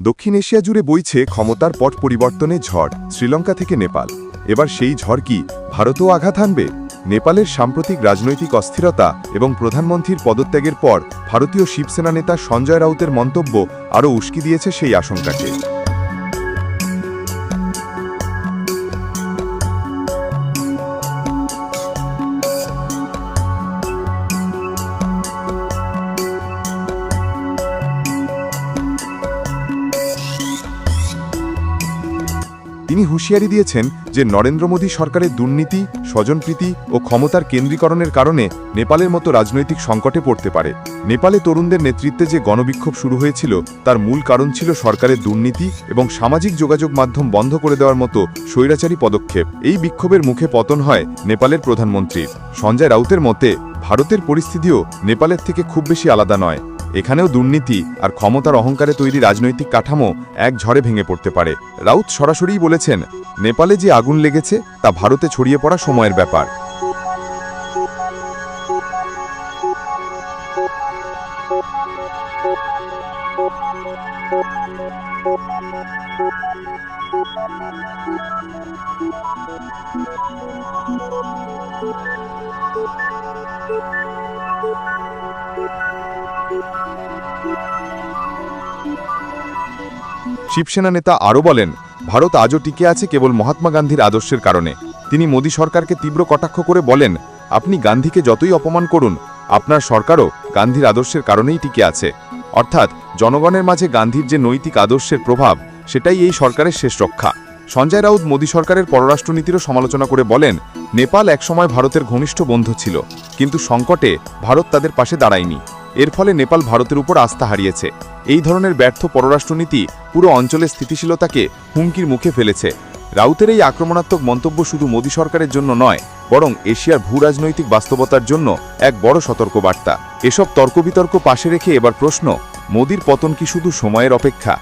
দক্ষিণ এশিয়া জুড়ে বইছে ক্ষমতার পট পরিবর্তনে ঝড়, শ্রীলঙ্কা থেকে নেপাল। এবার সেই ঝড় কি ভারতও আঘাত হানবে? নেপালের সাম্প্রতিক রাজনৈতিক অস্থিরতা এবং প্রধানমন্ত্রীর পদত্যাগের পর ভারতীয় শিবসেনা নেতা সঞ্জয় রাউতের মন্তব্য আরও উস্কি দিয়েছে সেই আশঙ্কাকে। তিনি হুঁশিয়ারি দিয়েছেন যে নরেন্দ্র মোদী সরকারের দুর্নীতি, স্বজনপ্রীতি ও ক্ষমতার কেন্দ্রীকরণের কারণে নেপালের মতো রাজনৈতিক সংকটে পড়তে পারে। নেপালে তরুণদের নেতৃত্বে যে গণবিক্ষোভ শুরু হয়েছিল, তার মূল কারণ ছিল সরকারের দুর্নীতি এবং সামাজিক যোগাযোগ মাধ্যম বন্ধ করে দেওয়ার মতো স্বৈরাচারী পদক্ষেপ। এই বিক্ষোভের মুখে পতন হয় নেপালের প্রধানমন্ত্রীর। সঞ্জয় রাউতের মতে, ভারতের পরিস্থিতিও নেপালের থেকে খুব বেশি আলাদা নয়। এখানেও দুর্নীতি আর ক্ষমতার অহংকারে তৈরি রাজনৈতিক কাঠামো এক ঝড়ে ভেঙে পড়তে পারে। রাউত সরাসরিই বলেছেন, নেপালে যে আগুন লেগেছে তা ভারতে ছড়িয়ে পড়া সময়ের ব্যাপার। শিবসেনা নেতা আরও বলেন, ভারত আজও টিকে আছে কেবল মহাত্মা গান্ধীর আদর্শের কারণে। তিনি মোদী সরকারকে তীব্র কটাক্ষ করে বলেন, আপনি গান্ধীকে যতই অপমান করুন, আপনার সরকারও গান্ধীর আদর্শের কারণেই টিকে আছে। অর্থাৎ, জনগণের মাঝে গান্ধীর যে নৈতিক আদর্শের প্রভাব, সেটাই এই সরকারের শেষ রক্ষা। সঞ্জয় রাউত মোদী সরকারের পররাষ্ট্রনীতিরও সমালোচনা করে বলেন, নেপাল একসময় ভারতের ঘনিষ্ঠ বন্ধু ছিল, কিন্তু সংকটে ভারত তাদের পাশে দাঁড়ায়নি। এর ফলে নেপাল ভারতের উপর আস্থা হারিয়েছে। এই ধরনের ব্যর্থ পররাষ্ট্রনীতি পুরো অঞ্চলের স্থিতিশীলতাকে হুমকির মুখে ফেলেছে। রাউতের এই আক্রমণাত্মক মন্তব্য শুধু মোদী সরকারের জন্য নয়, বরং এশিয়ার ভূরাজনৈতিক বাস্তবতার জন্য এক বড় সতর্কবার্তা। এসব তর্কবিতর্ক পাশে রেখে এবার প্রশ্ন, মোদির পতন কি শুধু সময়ের অপেক্ষা?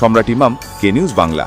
সম্রাট ইমাম, কে নিউজ বাংলা।